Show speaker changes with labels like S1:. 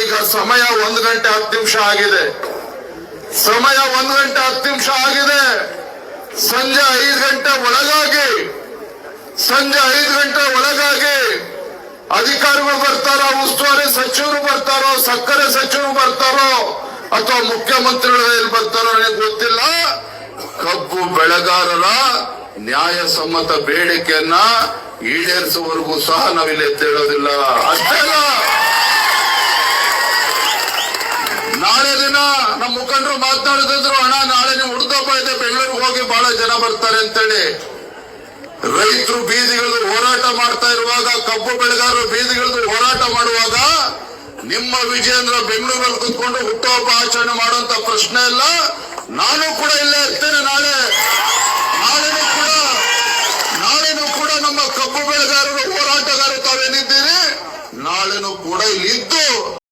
S1: ಈಗ ಸಮಯ ಒಂದು ಗಂಟೆ ಹತ್ತು ನಿಮಿಷ ಆಗಿದೆ. ಸಮಯ ಒಂದು ಗಂಟೆ ಹತ್ತು ನಿಮಿಷ ಆಗಿದೆ. ಸಂಜೆ ಐದು ಗಂಟೆ ಒಳಗಾಗಿ, ಸಂಜೆ ಐದು ಗಂಟೆ ಒಳಗಾಗಿ ಅಧಿಕಾರಿಗಳು ಬರ್ತಾರೋ, ಉಸ್ತುವಾರಿ ಸಚಿವರು ಬರ್ತಾರೋ, ಸಕ್ಕರೆ ಸಚಿವರು ಬರ್ತಾರೋ, ಅಥವಾ ಮುಖ್ಯಮಂತ್ರಿಗಳು ಎಲ್ಲಿ ಬರ್ತಾರೋ ನನಗೆ ಗೊತ್ತಿಲ್ಲ. ಕಬ್ಬು ಬೆಳೆಗಾರರ ನ್ಯಾಯಸಮ್ಮತ ಬೇಡಿಕೆಯನ್ನ ಈಡೇರಿಸುವವರೆಗೂ ಸಹ ನಾವಿಲ್ಲಿ ಎದ್ದೇಳೋದಿಲ್ಲ. ಅಷ್ಟೇ ನಾಳೆ ದಿನ ನಮ್ಮ ಮುಖಂಡರು ಮಾತನಾಡಿದ್ರು ಅಣ್ಣ, ನಾಳೆ ನೀವು ಹುಡುಗಪ್ಪ ಇದೆ, ಬೆಂಗಳೂರಿಗೆ ಹೋಗಿ ಬಹಳ ಜನ ಬರ್ತಾರೆ ಅಂತೇಳಿ. ರೈತರು ಬೀದಿಗಳಿದ್ರು ಹೋರಾಟ ಮಾಡ್ತಾ ಇರುವಾಗ, ಕಬ್ಬು ಬೆಳೆಗಾರರು ಬೀದಿಗಳದು ಹೋರಾಟ ಮಾಡುವಾಗ, ನಿಮ್ಮ ವಿಜೇಂದ್ರ ಬೆಂಗಳೂರಲ್ಲಿ ಕುತ್ಕೊಂಡು ಹುಟ್ಟುಹಬ್ಬ ಆಚರಣೆ ಮಾಡುವಂತ ಪ್ರಶ್ನೆ ಇಲ್ಲ. ನಾನು ಕೂಡ ಇಲ್ಲೇ ಇರ್ತೇನೆ ನಾಳೆ. ನಾಳೆನೂ ಕೂಡ ನಾಳೆನೂ ಕೂಡ ನಮ್ಮ ಕಬ್ಬು ಬೆಳೆಗಾರರು, ಹೋರಾಟಗಾರರು ತಾವೇನಿದ್ದೀರಿ? ನಾಳೆನೂ ಕೂಡ ಇಲ್ಲಿ ಇದ್ದು